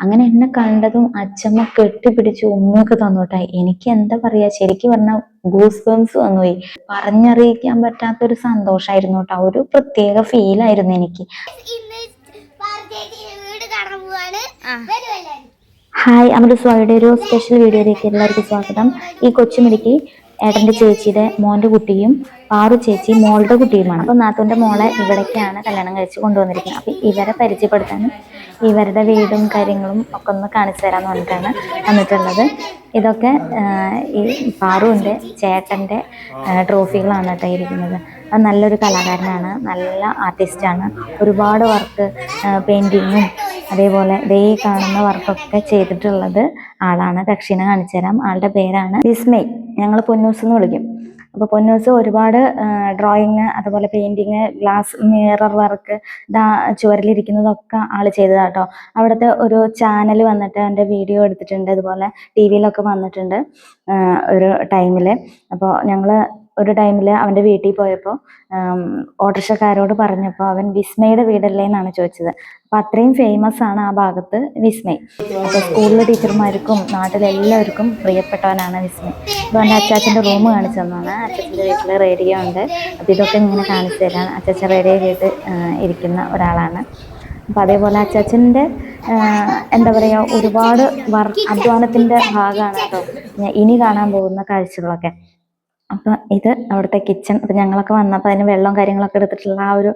അങ്ങനെ എന്നെ കണ്ടതും അച്ഛമ്മ കെട്ടിപ്പിടിച്ച് ഉമ്മയൊക്കെ തന്നോട്ടെ. എനിക്ക് എന്താ പറയാ? ശരിക്കും പറഞ്ഞാൽ ഗൂസ് ബംസ് വന്നുപോയി. പറഞ്ഞറിയിക്കാൻ പറ്റാത്തൊരു സന്തോഷമായിരുന്നു കേട്ടോ ഒരു പ്രത്യേക ഫീൽ ആയിരുന്നു എനിക്ക്. ഹായ് അമൃത് സ്വാമിയുടെ ഒരു സ്പെഷ്യൽ വീഡിയോയിലേക്ക് എല്ലാവർക്കും സ്വാഗതം. ഈ കൊച്ചുമിടിക്ക് ഏട്ടന്റെ ചേച്ചിയുടെ മോന്റെ കുട്ടിയും പാറു ചേച്ചി മോളുടെ കുട്ടിയുമാണ്. അപ്പോൾ നാത്തൂന്റെ മോളെ ഇവിടേക്കാണ് കല്യാണം കഴിച്ച് കൊണ്ടുവന്നിരിക്കുന്നത്. അപ്പോൾ ഇവരെ പരിചയപ്പെടുത്താനും ഇവരുടെ വീടും കാര്യങ്ങളും ഒക്കെ ഒന്ന് കാണിച്ചു തരാമെന്ന് പറഞ്ഞിട്ടാണ് വന്നിട്ടുള്ളത്. ഇതൊക്കെ ഈ പാറുവിന്റെ ചേട്ടന്റെ ട്രോഫികളാണ് കേട്ടോ ഇരിക്കുന്നത്. അത് നല്ലൊരു കലാകാരനാണ് നല്ല ആർട്ടിസ്റ്റാണ്. ഒരുപാട് വർക്ക് പെയിന്റിങ്ങും അതേപോലെ ദേ കാണുന്ന വർക്കൊക്കെ ചെയ്തിട്ടുള്ളത് ആളാണ്. കക്ഷിനെ കാണിച്ചു തരാം ആളുടെ പേരാണ് വിസ്മയ്. ഞങ്ങൾ പൊന്നൂസ് എന്ന് വിളിക്കും. അപ്പോൾ പൊന്നൂസ് ഒരുപാട് ഡ്രോയിങ് അതുപോലെ പെയിന്റിങ് ഗ്ലാസ് മിറർ വർക്ക് ഇതാ ചുവരിലിരിക്കുന്നതൊക്കെ ആൾ ചെയ്തതാട്ടോ. അവിടുത്തെ ഒരു ചാനൽ വന്നിട്ട് എന്റെ വീഡിയോ എടുത്തിട്ടുണ്ട്. അതുപോലെ ടി വിയിലൊക്കെ വന്നിട്ടുണ്ട് ഒരു ടൈമിൽ അപ്പോൾ ഞങ്ങൾ ഒരു ടൈമിൽ അവന്റെ വീട്ടിൽ പോയപ്പോൾ ഓട്ടോറിക്ഷക്കാരോട് പറഞ്ഞപ്പോൾ അവൻ വിസ്മയുടെ വീടല്ലേ എന്നാണ് ചോദിച്ചത്. അപ്പോൾ അത്രയും ഫേമസ് ആണ് ആ ഭാഗത്ത് വിസ്മയ്. അപ്പോൾ സ്കൂളിലെ ടീച്ചർമാർക്കും നാട്ടിലെല്ലാവർക്കും പ്രിയപ്പെട്ടവനാണ് വിസ്മയ്. അപ്പോൾ എന്റെ അച്ചാച്ചന്റെ റൂം കാണിച്ചു തന്നാണ് അച്ചാച്ചന്റെ വീട്ടിൽ റേഡിയോ ഉണ്ട്. അപ്പോൾ ഇതൊക്കെ ഇങ്ങനെ കാണിച്ചു തരാൻ അച്ചാച്ചൻ റേഡിയോ കേട്ട് ഇരിക്കുന്ന ഒരാളാണ്. അപ്പം അതേപോലെ അച്ചാച്ചന്റെ എന്താ പറയുക ഒരുപാട് വർക്ക് അധ്വാനത്തിന്റെ ഭാഗമാണ് കേട്ടോ. ഇനി കാണാൻ പോകുന്ന കാഴ്ചകളൊക്കെ. അപ്പം ഇത് അവിടുത്തെ കിച്ചൺ അപ്പം ഞങ്ങളൊക്കെ വന്നപ്പോൾ അതിന് വെള്ളവും കാര്യങ്ങളൊക്കെ എടുത്തിട്ടുള്ള ആ ഒരു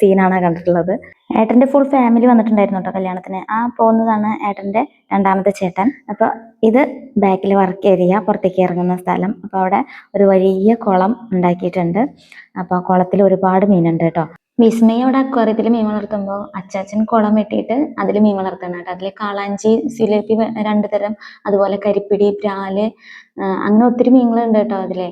സീനാണ് കണ്ടിട്ടുള്ളത്. ഏട്ടന്റെ ഫുൾ ഫാമിലി വന്നിട്ടുണ്ടായിരുന്നു കേട്ടോ കല്യാണത്തിന്. ആ പോകുന്നതാണ് ഏട്ടന്റെ രണ്ടാമത്തെ ചേട്ടൻ. അപ്പോൾ ഇത് ബാക്കിൽ വർക്ക് ഏരിയ പുറത്തേക്ക് ഇറങ്ങുന്ന സ്ഥലം. അപ്പോൾ അവിടെ ഒരു വലിയ കുളം ഉണ്ടാക്കിയിട്ടുണ്ട്. അപ്പോൾ കുളത്തിൽ ഒരുപാട് മീനുണ്ട് കേട്ടോ. വിസ്മയ അവിടെ അക്വാറിയത്തിൽ മീൻ വളർത്തുമ്പോൾ അച്ചാച്ചൻ കുളം വെട്ടിയിട്ട് അതിൽ മീൻ വളർത്തണം കേട്ടോ. അതിൽ കാളാഞ്ചി സിലേപ്പി രണ്ട് തരം അതുപോലെ കരിപ്പിടി പ്രാൽ അങ്ങനെ ഒത്തിരി മീനുകളുണ്ട് കേട്ടോ അതിലെ.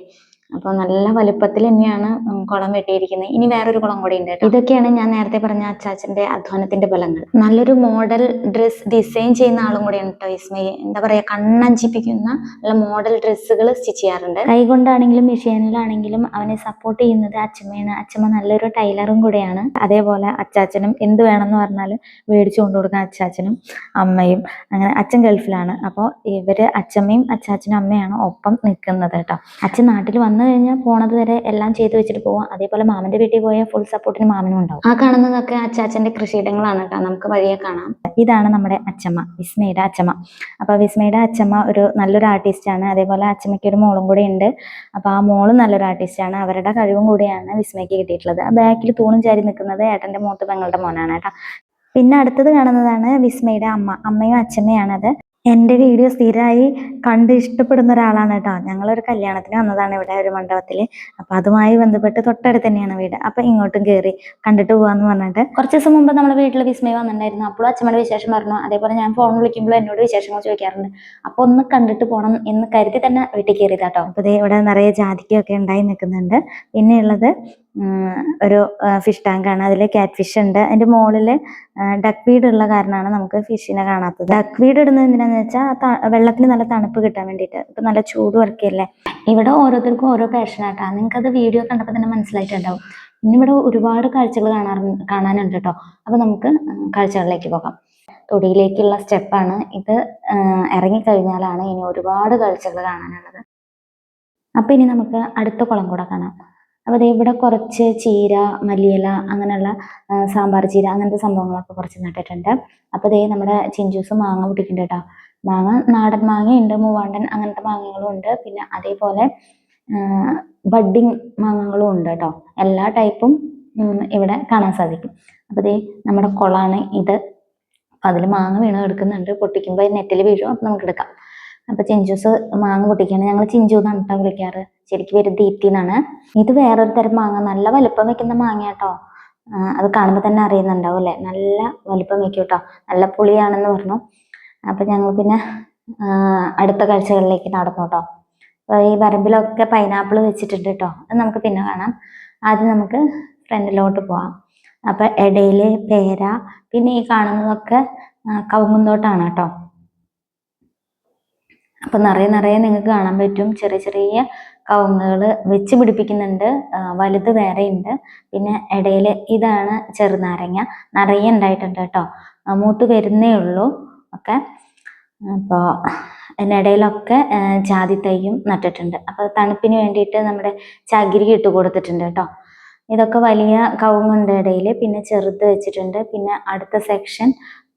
അപ്പോൾ നല്ല വലുപ്പത്തിൽ തന്നെയാണ് കുളം വെട്ടിയിരിക്കുന്നത്. ഇനി വേറൊരു കുളം കൂടി ഉണ്ട് ഇതൊക്കെയാണ് ഞാൻ നേരത്തെ പറഞ്ഞ അച്ചാച്ചന്റെ അധ്വാനത്തിന്റെ ഫലങ്ങൾ. നല്ലൊരു മോഡൽ ഡ്രസ് ഡിസൈൻ ചെയ്യുന്ന ആളും കൂടിയാണ് കേട്ടോ വിസ്മയ എന്താ പറയാ കണ്ണഞ്ചിപ്പിക്കുന്ന നല്ല മോഡൽ ഡ്രസ്സുകൾ സ്റ്റിച്ച് ചെയ്യാറുണ്ട്. കൈകൊണ്ടാണെങ്കിലും മെഷീനിലാണെങ്കിലും അവനെ സപ്പോർട്ട് ചെയ്യുന്നത് അച്ഛമ്മയാണ്. അച്ഛമ്മ നല്ലൊരു ടൈലറും കൂടെയാണ്. അതേപോലെ അച്ചാച്ചനും എന്ത് വേണമെന്ന് പറഞ്ഞാലും മേടിച്ചു കൊണ്ടു കൊടുക്കാൻ അച്ചാച്ചനും അമ്മയും അങ്ങനെ അച്ഛൻ ഗൾഫിലാണ്. അപ്പോൾ ഇവർ അച്ഛമ്മയും അച്ചാച്ചനും അമ്മയാണ് ഒപ്പം നിൽക്കുന്നത് കേട്ടോ. അച്ഛൻ നാട്ടിൽ വന്നു കഴിഞ്ഞാൽ പോണത് വരെ എല്ലാം ചെയ്തു വെച്ചിട്ട് പോവാം. അതേപോലെ മാമന്റെ വീട്ടിൽ പോയാൽ ഫുൾ സപ്പോർട്ടിന് മാമനും ഉണ്ടാവും. ആ കാണുന്നതൊക്കെ അച്ചാച്ചന്റെ കൃഷിയിടങ്ങളാണ് കേട്ടോ. നമുക്ക് വഴിയെ കാണാം. ഇതാണ് നമ്മുടെ അച്ഛമ്മ വിസ്മയുടെ അച്ഛമ്മ അപ്പോൾ വിസ്മയുടെ അച്ഛമ്മ ഒരു നല്ലൊരു ആർട്ടിസ്റ്റ് ആണ്. അതേപോലെ അച്ഛമ്മയ്ക്ക് ഒരു മോളും കൂടെ ഉണ്ട്. അപ്പോൾ ആ മോളും നല്ലൊരു ആർട്ടിസ്റ്റ് ആണ്. അവരുടെ കഴിവും കൂടിയാണ് വിസ്മയ്ക്ക് കിട്ടിയിട്ടുള്ളത്. ആ ബാക്കിൽ തൂണും ചാരി നിൽക്കുന്നത് ഏട്ടന്റെ മൂത്ത പെങ്ങളുടെ മോനാണ് കേട്ടോ. പിന്നെ അടുത്തത് കാണുന്നതാണ് വിസ്മയുടെ അമ്മ. അമ്മയും അച്ഛമ്മയാണത് എന്റെ വീഡിയോ സ്ഥിരമായി കണ്ട് ഇഷ്ടപ്പെടുന്ന ഒരാളാണ് കേട്ടോ. ഞങ്ങളൊരു കല്യാണത്തിന് വന്നതാണ് ഇവിടെ ഒരു മണ്ഡപത്തിൽ. അപ്പൊ അതുമായി ബന്ധപ്പെട്ട് തൊട്ടടുത്ത് തന്നെയാണ് വീട്. അപ്പൊ ഇങ്ങോട്ടും കയറി കണ്ടിട്ട് പോവാന്ന് പറഞ്ഞിട്ട് കുറച്ച് ദിവസം മുമ്പ് നമ്മുടെ വീട്ടിൽ വിസ്മയ വന്നിട്ടുണ്ടായിരുന്നു. അപ്പോൾ അച്ഛമ്മയുടെ വിശേഷം പറഞ്ഞു. അതേപോലെ ഞാൻ ഫോൺ വിളിക്കുമ്പോൾ എന്നോട് വിശേഷങ്ങൾ ചോദിക്കാറുണ്ട്. അപ്പോൾ ഒന്ന് കണ്ടിട്ട് പോകണം എന്ന് കരുതി തന്നെ വീട്ടിൽ കയറിയതാട്ടോ അപ്പോൾ ഇവിടെ നിറയെ ജാതിക്കൊക്കെ ഉണ്ടായി നിൽക്കുന്നുണ്ട്. പിന്നെ ഉള്ളത് ഉം, ഒരു ഫിഷ് ടാങ്ക് ആണ്. അതിൽ കാറ്റ് ഫിഷ് ഉണ്ട് അതിന്റെ മുകളിൽ ഡക്ക് വീഡ് ഉള്ള കാരണമാണ് നമുക്ക് ഫിഷിനെ കാണാത്തത്. ഡക്ക് വീഡ് ഇടുന്നത് എന്തിനാന്ന് വെച്ചാൽ വെള്ളത്തിന് നല്ല തണുപ്പ് കിട്ടാൻ വേണ്ടിയിട്ട്. ഇപ്പം നല്ല ചൂട് വർക്കല്ലേ ഇവിടെ ഓരോരുത്തർക്കും ഓരോ പാഷനായിട്ടാണ് നിങ്ങൾക്ക് അത് വീഡിയോ കണ്ടപ്പോൾ തന്നെ മനസ്സിലായിട്ടുണ്ടാവും. പിന്നെ ഇവിടെ ഒരുപാട് കാഴ്ചകൾ കാണാറുണ്ട് കാണാനുണ്ട് കേട്ടോ അപ്പോൾ നമുക്ക് കാഴ്ചകളിലേക്ക് പോകാം. തൊടിയിലേക്കുള്ള സ്റ്റെപ്പാണ് ഇത് ഇറങ്ങിക്കഴിഞ്ഞാലാണ് ഇനി ഒരുപാട് കാഴ്ചകൾ കാണാനുള്ളത്. അപ്പോൾ ഇനി നമുക്ക് അടുത്ത കുളം കൂടെ കാണാം. അപ്പോൾ ദേ ഇവിടെ കുറച്ച് ചീര മല്ലിയില അങ്ങനെയുള്ള സാമ്പാർ ചീര അങ്ങനത്തെ സംഭവങ്ങളൊക്കെ കുറച്ച് നട്ടിട്ടുണ്ട്. അപ്പോൾ ദേ നമ്മുടെ ചിഞ്ചൂസ് മാങ്ങ പൊട്ടിക്കുന്നുണ്ട് കേട്ടോ. മാങ്ങ നാടൻ മാങ്ങ ഉണ്ട് മൂവാണ്ടൻ അങ്ങനത്തെ മാങ്ങകളും ഉണ്ട്. പിന്നെ അതേപോലെ ബഡ്ഡിങ് മാങ്ങകളും ഉണ്ട് കേട്ടോ. എല്ലാ ടൈപ്പും ഇവിടെ കാണാൻ സാധിക്കും. അപ്പോൾ ദേ നമ്മുടെ കുളമാണ് ഇത്. അതിൽ മാങ്ങ വീണ് കിടക്കുന്നുണ്ട്. പൊട്ടിക്കുമ്പോൾ നെറ്റിൽ വീഴും. അപ്പം നമുക്ക് എടുക്കാം അപ്പോൾ ചിഞ്ചൂസ് മാങ്ങ പൊട്ടിക്കാണ്. ഞങ്ങൾ ചിഞ്ചു എന്നാണ് കേട്ടോ വിളിക്കാറ്. ശരിക്കും പേര് ദീപ്തി എന്നാണ് ഇത് വേറൊരു തരം മാങ്ങ. നല്ല വലിപ്പം വെക്കുന്ന മാങ്ങ കേട്ടോ അത് കാണുമ്പോൾ തന്നെ അറിയുന്നുണ്ടാവും അല്ലേ? നല്ല വലിപ്പം വെക്കും കേട്ടോ നല്ല പുളിയാണെന്ന് പറഞ്ഞു. അപ്പം ഞങ്ങൾ പിന്നെ അടുത്ത കാഴ്ചകളിലേക്ക് നടന്നു കേട്ടോ ഈ വരമ്പിലൊക്കെ പൈനാപ്പിൾ വെച്ചിട്ടുണ്ട് കേട്ടോ അത് നമുക്ക് പിന്നെ കാണാം. ആദ്യം നമുക്ക് ഫ്രണ്ടിലോട്ട് പോവാം. അപ്പം ഇടയിൽ പേര പിന്നെ ഈ കാണുന്നതൊക്കെ കവുങ്ങുന്നോട്ടാണ് കേട്ടോ അപ്പം നിറയെ നിറയെ നിങ്ങൾക്ക് കാണാൻ പറ്റും. ചെറിയ ചെറിയ കവുങ്ങുകൾ വെച്ച് പിടിപ്പിക്കുന്നുണ്ട്. വലുത് വേറെ ഉണ്ട് പിന്നെ ഇടയിൽ ഇതാണ് ചെറുനാരങ്ങ നിറയെ ഉണ്ടായിട്ടുണ്ട് കേട്ടോ. മൂത്ത് വരുന്നേ ഉള്ളൂ. ഒക്കെ. അപ്പോൾ അതിനിടയിലൊക്കെ ജാതി തൈയും നട്ടിട്ടുണ്ട്. അപ്പോൾ തണുപ്പിന് വേണ്ടിയിട്ട് നമ്മുടെ ചകിരി ഇട്ട് കൊടുത്തിട്ടുണ്ട് കേട്ടോ. ഇതൊക്കെ വലിയ കവുങ്ങുണ്ട് ഇടയിൽ പിന്നെ ചെറുത് വെച്ചിട്ടുണ്ട്. പിന്നെ അടുത്ത സെക്ഷൻ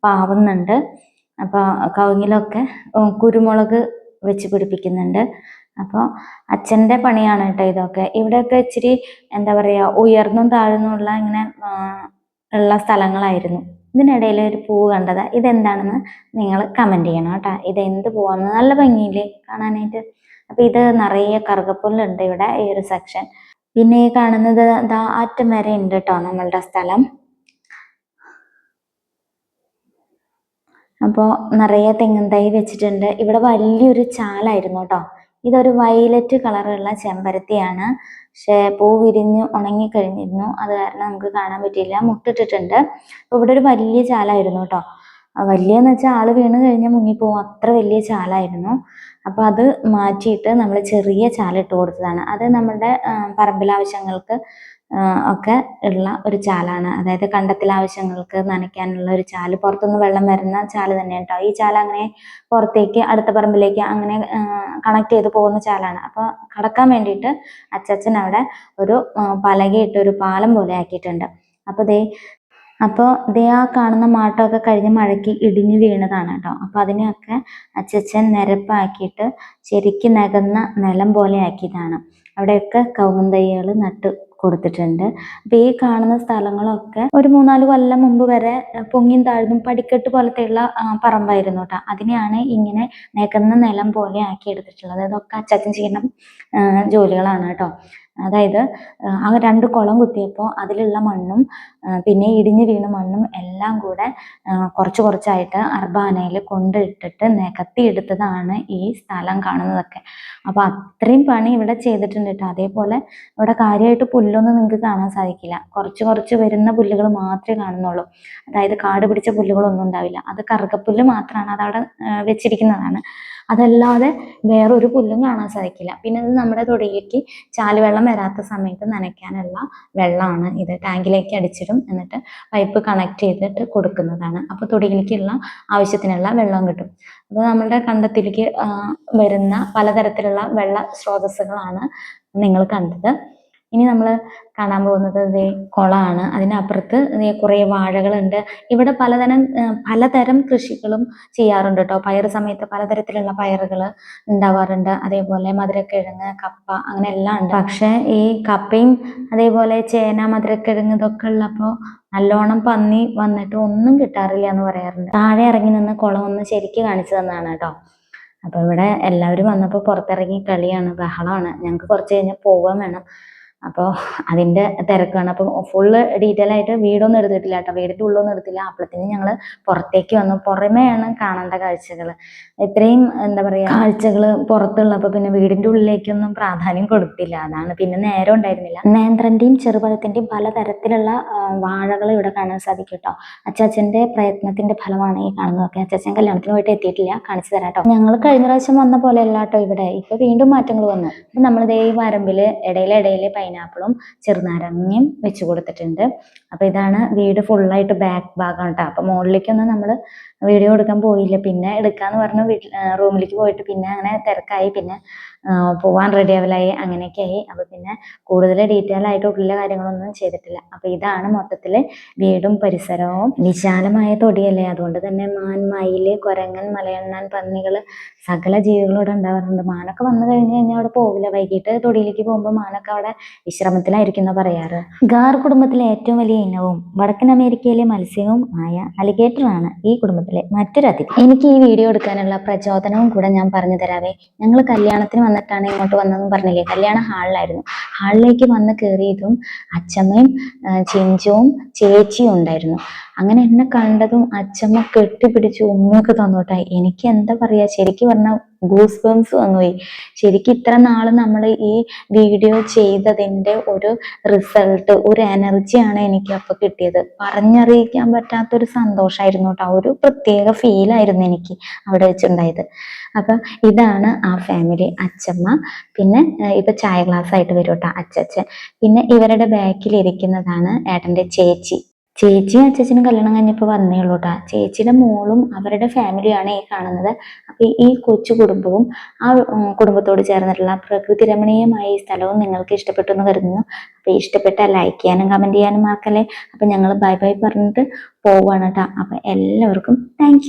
പാവുന്നുണ്ട്. അപ്പോൾ കവുങ്ങിലൊക്കെ കുരുമുളക് വെച്ച് പിടിപ്പിക്കുന്നുണ്ട്. അപ്പോൾ അച്ഛന്റെ പണിയാണ് കേട്ടോ ഇതൊക്കെ. ഇവിടെയൊക്കെ ഇച്ചിരി എന്താ പറയുക ഉയർന്നും താഴ്ന്നുമുള്ള ഇങ്ങനെ ഉള്ള സ്ഥലങ്ങളായിരുന്നു. ഇതിനിടയിൽ ഒരു പൂവ് കണ്ടത്. ഇതെന്താണെന്ന് നിങ്ങൾ കമന്റ് ചെയ്യണം കേട്ടോ. ഇത് എന്ത് പൂവാന്ന് നല്ല ഭംഗിയില്ലേ കാണാനായിട്ട്. അപ്പം ഇത് നിറയെ കറുകപ്പുല്ലുണ്ട് ഇവിടെ ഈ ഒരു സെക്ഷൻ പിന്നെ ഈ കാണുന്നത് ദാ ആറ്റം വരെ ഉണ്ട് കേട്ടോ നമ്മളുടെ സ്ഥലം. അപ്പോൾ നിറയെ തെങ്ങും തൈ വെച്ചിട്ടുണ്ട്. ഇവിടെ വലിയൊരു ചാലായിരുന്നു കേട്ടോ ഇതൊരു വയലറ്റ് കളറുള്ള ചെമ്പരത്തിയാണ്. പക്ഷേ പൂ വിരിഞ്ഞ് ഉണങ്ങിക്കഴിഞ്ഞിരുന്നു അത് കാരണം നമുക്ക് കാണാൻ പറ്റിയില്ല. മുട്ടിട്ടിട്ടുണ്ട്. അപ്പോൾ ഇവിടെ ഒരു വലിയ ചാലായിരുന്നു കേട്ടോ വലിയെന്ന് വെച്ചാൽ ആൾ വീണ് കഴിഞ്ഞാൽ മുങ്ങിപ്പോവും. അത്ര വലിയ ചാലായിരുന്നു. അപ്പോൾ അത് മാറ്റിയിട്ട് നമ്മൾ ചെറിയ ചാല ഇട്ട് കൊടുത്തതാണ്. അത് നമ്മുടെ പറമ്പിലാവശ്യങ്ങൾക്ക് ഒക്കെ ഉള്ള ഒരു ചാലാണ്. അതായത് കണ്ടത്തിലെ ആവശ്യങ്ങൾക്ക് നനയ്ക്കാനുള്ള ഒരു ചാൽ. പുറത്തുനിന്ന് വെള്ളം വരുന്ന ചാൽ തന്നെ കേട്ടോ ഈ ചാല അങ്ങനെ പുറത്തേക്ക് അടുത്ത പറമ്പിലേക്ക് അങ്ങനെ കണക്ട് ചെയ്ത് പോകുന്ന ചാലാണ്. അപ്പോൾ കടക്കാൻ വേണ്ടിയിട്ട് അച്ചച്ചൻ അവിടെ ഒരു പലകയിട്ട് ഒരു പാലം പോലെ ആക്കിയിട്ടുണ്ട്. അപ്പോൾ ദേ അപ്പോൾ ദേ ആ കാണുന്ന മാട്ടമൊക്കെ കഴിഞ്ഞ് മഴയ്ക്ക് ഇടിഞ്ഞു വീണതാണ് കേട്ടോ അപ്പോൾ അതിനെയൊക്കെ അച്ചച്ചൻ നിരപ്പാക്കിയിട്ട് ശരിക്കും നികന്ന നിലം പോലെ ആക്കിയതാണ്. അവിടെയൊക്കെ കവുങ്ങും തൈകൾ നട്ട് കൊടുത്തിട്ടുണ്ട്. അപ്പോൾ ഈ കാണുന്ന സ്ഥലങ്ങളൊക്കെ ഒരു മൂന്നാൽ കൊല്ലം മുമ്പ് വരെ പൊങ്ങിയും താഴ്ന്നും പടിക്കെട്ട് പോലത്തെയുള്ള പറമ്പായിരുന്നു കേട്ടോ. അതിനെയാണ് ഇങ്ങനെ നികന്ന നിലം പോലെ ആക്കി എടുത്തിട്ടുള്ളത്. അതൊക്കെ അച്ചാച്ചൻ ചെയ്യുന്ന ജോലികളാണ് കേട്ടോ. അതായത് ആ, രണ്ട് കുളം കുത്തിയപ്പോൾ അതിലുള്ള മണ്ണും പിന്നെ ഇടിഞ്ഞു വീണ മണ്ണും എല്ലാം കൂടെ കുറച്ച് കുറച്ചായിട്ട് അർബാനയിൽ കൊണ്ടിട്ടിട്ട് നികത്തി എടുത്തതാണ് ഈ സ്ഥലം കാണുന്നതൊക്കെ. അപ്പോൾ അത്രയും പണി ഇവിടെ ചെയ്തിട്ടുണ്ട് കേട്ടോ. അതേപോലെ ഇവിടെ കാര്യമായിട്ട് പുല്ലൊന്നും നിങ്ങൾക്ക് കാണാൻ സാധിക്കില്ല. കുറച്ച് കുറച്ച് വരുന്ന പുല്ലുകൾ മാത്രമേ കാണുന്നുള്ളൂ. അതായത് കാട് പിടിച്ച പുല്ലുകളൊന്നും ഉണ്ടാവില്ല. അത് കറുകപ്പുല്ല് മാത്രമാണ് അതവിടെ വെച്ചിരിക്കുന്നതാണ്. അതല്ലാതെ വേറൊരു പുല്ലും കാണാൻ സാധിക്കില്ല. പിന്നെ ഇത് നമ്മുടെ തൊടിയിലേക്ക് ചാലുവെള്ളം വരാത്ത സമയത്ത് നനയ്ക്കാനുള്ള വെള്ളമാണ് ഇത്. ടാങ്കിലേക്ക് അടിച്ചിടും. എന്നിട്ട് പൈപ്പ് കണക്ട് ചെയ്തിട്ട് കൊടുക്കുന്നതാണ്. അപ്പോൾ തൊടിയിലേക്കുള്ള ആവശ്യത്തിനുള്ള വെള്ളം കിട്ടും. അപ്പോൾ നമ്മളുടെ കണ്ടത്തിലേക്ക് വരുന്ന പലതരത്തിലുള്ള വെള്ള സ്രോതസ്സുകളാണ് നിങ്ങൾ കണ്ടത്. ഇനി നമ്മൾ കാണാൻ പോകുന്നത് ഇതേ കുളമാണ് അതിനപ്പുറത്ത് കുറെ കുറേ വാഴകളുണ്ട്. ഇവിടെ പലതരം പലതരം കൃഷികളും ചെയ്യാറുണ്ട് കേട്ടോ പയർ സമയത്ത് പലതരത്തിലുള്ള പയറുകൾ ഉണ്ടാവാറുണ്ട്. അതേപോലെ മധുരക്കിഴങ്ങ് കപ്പ അങ്ങനെ എല്ലാം ഉണ്ട്. പക്ഷേ ഈ കപ്പയും അതേപോലെ ചേന മധുരക്കിഴങ്ങ് ഇതൊക്കെ ഉള്ളപ്പോൾ നല്ലോണം പന്നി വന്നിട്ട് ഒന്നും കിട്ടാറില്ല എന്ന് പറയാറുണ്ട്. താഴെ ഇറങ്ങി നിന്ന് കുളം ഒന്ന് ശരിക്ക് കാണിച്ചു തന്നതാണ് കേട്ടോ അപ്പോൾ ഇവിടെ എല്ലാവരും വന്നപ്പോൾ പുറത്തിറങ്ങി കളിയാണ്. ബഹളമാണ്. ഞങ്ങൾക്ക് കുറച്ച് കഴിഞ്ഞാൽ പോവാൻ വേണം. അപ്പോൾ അതിന്റെ തിരക്കാണ്. അപ്പം ഫുള്ള് ഡീറ്റെയിൽ ആയിട്ട് വീടൊന്നും എടുത്തിട്ടില്ല കേട്ടോ. വീടിന്റെ ഉള്ളൊന്നും എടുത്തില്ല. അപ്പോഴത്തേനും ഞങ്ങൾ പുറത്തേക്ക് വന്നു. പുറമേയാണ് കാണേണ്ട കാഴ്ചകൾ ഇത്രയും എന്താ പറയുക കാഴ്ചകൾ പുറത്തുള്ളപ്പോൾ പിന്നെ വീടിന്റെ ഉള്ളിലേക്കൊന്നും പ്രാധാന്യം കൊടുത്തില്ല. അതാണ് പിന്നെ നേരം ഉണ്ടായിരുന്നില്ല. നേന്ത്രന്റെയും ചെറുപഴത്തിന്റെയും പലതരത്തിലുള്ള വാഴകൾ ഇവിടെ കാണാൻ സാധിക്കും കേട്ടോ. അച്ചാച്ചന്റെ പ്രയത്നത്തിന്റെ ഫലമാണ് ഈ കാണുന്നതൊക്കെ. അച്ചാച്ചൻ കല്യാണത്തിന് പോയിട്ട് എത്തിയിട്ടില്ല. കാണിച്ചു തരാം കേട്ടോ. ഞങ്ങൾ കഴിഞ്ഞ പ്രാവശ്യം വന്ന പോലെ അല്ല കേട്ടോ ഇവിടെ. ഇപ്പൊ വീണ്ടും മാറ്റങ്ങൾ വന്നു. നമ്മളിതേ ഈ വരമ്പിൽ ഇടയിലിടയിൽ ഇടയിലെ പൈനാപ്പിളും ചെറുനാരങ്ങയും വെച്ച് കൊടുത്തിട്ടുണ്ട്. അപ്പൊ ഇതാണ് വീട് ഫുള്ളായിട്ട് ബാക്ക് ഭാഗം കേട്ടോ അപ്പൊ മുകളിലേക്കൊന്നും നമ്മൾ വീഡിയോ എടുക്കാൻ പോയില്ല. പിന്നെ എടുക്കാന്ന് പറഞ്ഞു റൂമിലേക്ക് പോയിട്ട് പിന്നെ അങ്ങനെ തിരക്കായി. പിന്നെ പോവാൻ റെഡി ആവലായി. അങ്ങനെയൊക്കെ ആയി. അപ്പൊ പിന്നെ കൂടുതൽ ഡീറ്റെയിൽ ആയിട്ട് ഉള്ള കാര്യങ്ങളൊന്നും ചെയ്തിട്ടില്ല. അപ്പൊ ഇതാണ് മൊത്തത്തിൽ വീടും പരിസരവും. വിശാലമായ തൊടിയല്ലേ? അതുകൊണ്ട് തന്നെ മാൻ മയിൽ കുരങ്ങൻ മലയണ്ണാൻ പന്നികൾ സകല ജീവികളോട് ഉണ്ടാവാറുണ്ട്. മാനൊക്കെ വന്നു കഴിഞ്ഞ് കഴിഞ്ഞാൽ അവിടെ പോകില്ല വൈകിട്ട് തൊടിയിലേക്ക് പോകുമ്പോൾ മാനൊക്കെ അവിടെ വിശ്രമത്തിലായിരിക്കും ഇരിക്കുന്ന പറയാറ്. ഗാർ കുടുംബത്തിലെ ഏറ്റവും വലിയ ഇനവും വടക്കൻ അമേരിക്കയിലെ മത്സ്യവും ആയ അലിഗേറ്ററാണ് ഈ കുടുംബത്തിലെ മറ്റൊരു അതിഥി. എനിക്ക് ഈ വീഡിയോ എടുക്കാനുള്ള പ്രചോദനവും കൂടെ ഞാൻ പറഞ്ഞു തരാവേ. ഞങ്ങൾ കല്യാണത്തിന് വന്നിട്ടാണ് ഇങ്ങോട്ട് വന്നതെന്ന് പറഞ്ഞില്ലേ? കല്യാണ ഹാളിലായിരുന്നു. ഹാളിലേക്ക് വന്ന് കയറിയതും അച്ഛമ്മയും ചിഞ്ചുവും ചേച്ചിയും ഉണ്ടായിരുന്നു. അങ്ങനെ എന്നെ കണ്ടതും അച്ഛമ്മ കെട്ടിപ്പിടിച്ച് ഉമ്മയൊക്കെ തന്നോട്ടെ. എനിക്ക് എന്താ പറയാ? ശരിക്കും പറഞ്ഞാൽ ഗൂസ് ബംസ് വന്നുപോയി. ശരിക്കും ഇത്ര നാൾ നമ്മൾ ഈ വീഡിയോ ചെയ്തതിന്റെ ഒരു റിസൾട്ട് ഒരു എനർജിയാണ് എനിക്ക് അപ്പൊ കിട്ടിയത്. പറഞ്ഞറിയിക്കാൻ പറ്റാത്തൊരു സന്തോഷമായിരുന്നു കേട്ടോ ഒരു പ്രത്യേക ഫീലായിരുന്നു എനിക്ക് അവിടെ വെച്ചുണ്ടായത്. അപ്പൊ ഇതാണ് ആ ഫാമിലി അച്ഛമ്മ. പിന്നെ ഇപ്പൊ ചായ ഗ്ലാസ് ആയിട്ട് വരും കേട്ടോ അച്ചച്ചൻ. പിന്നെ ഇവരുടെ ബാക്കിൽ ഇരിക്കുന്നതാണ് ഏട്ടന്റെ ചേച്ചി. ചേച്ചിയും അച്ഛനും കല്യാണം കഴിഞ്ഞപ്പോൾ വന്നേ ഉള്ളൂ കേട്ടോ ചേച്ചിയുടെ മോളും അവരുടെ ഫാമിലിയാണ് ഈ കാണുന്നത്. അപ്പോൾ ഈ കൊച്ചു കുടുംബവും ആ കുടുംബത്തോട് ചേർന്നിട്ടുള്ള പ്രകൃതി രമണീയമായ ഈ സ്ഥലവും നിങ്ങൾക്ക് ഇഷ്ടപ്പെട്ടു എന്ന് കരുതുന്നു. അപ്പോൾ ഇഷ്ടപ്പെട്ടാൽ ലൈക്ക് ചെയ്യാനും കമന്റ് ചെയ്യാനും മറക്കല്ലേ. അപ്പോൾ ഞങ്ങൾ ബൈ ബൈ പറഞ്ഞിട്ട് പോവാണ് കേട്ടോ അപ്പോൾ എല്ലാവർക്കും താങ്ക്